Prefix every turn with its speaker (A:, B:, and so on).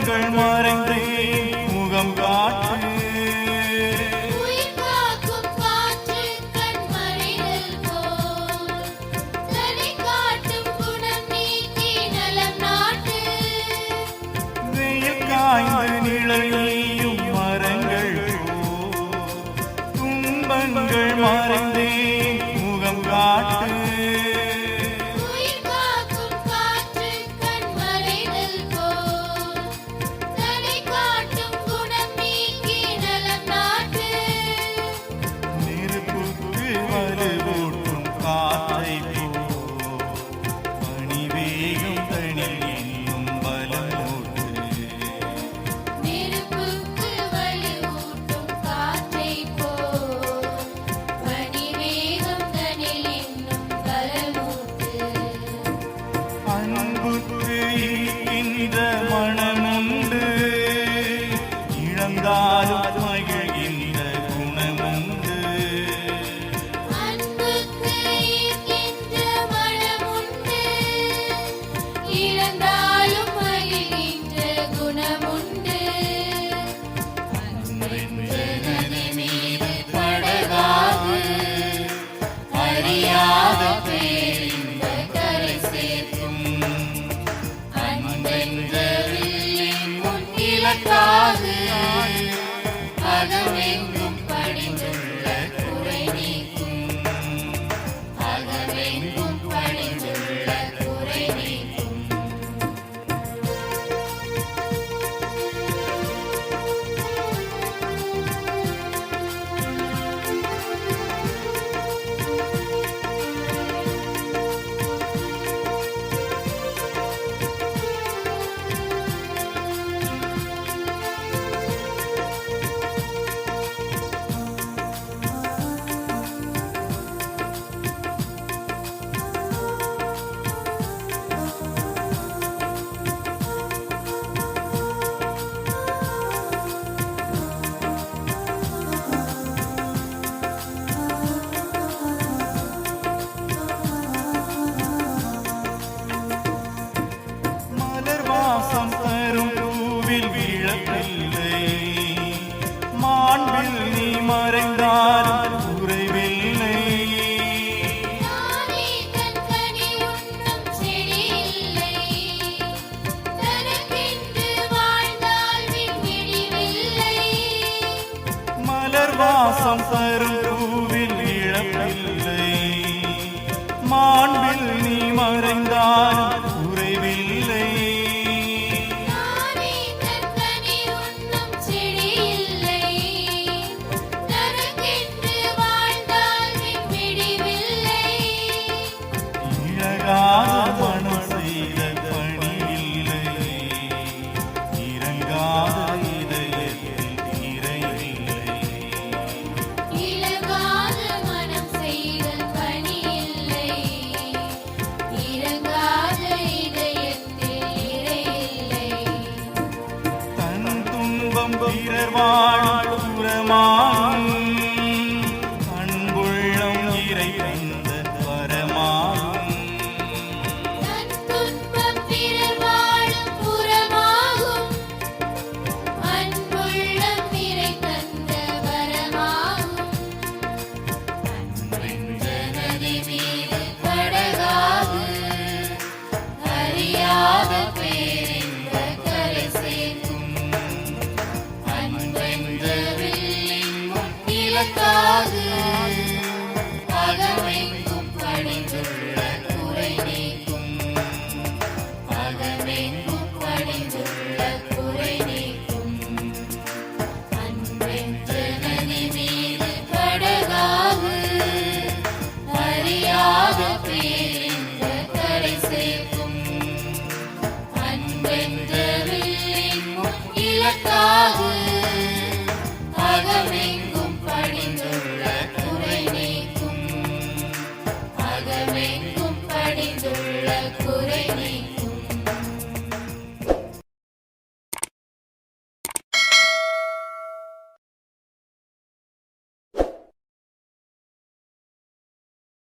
A: துன்பங்கள் மறைந்தே முகம் காற்று. போல். அகமெங்கும் படிந்துள்ள
B: பாசம் தரும் பூவில் இழப்பில்லை. மாண்பில் நீ மறைந்தான் வாழ் நீக்காது அகமெங்கும் பணிந்துள்ள குறை நீக்கும். அகமெங்கும் பணிந்துள்ள குறை நீக்கும்.
A: அன்பென்று நதி மீது படகாகு அறியாத பேரிந்த கரை சேர்க்கும். அன்பென்ற வில்லின் இலக்காகும் குறை நீ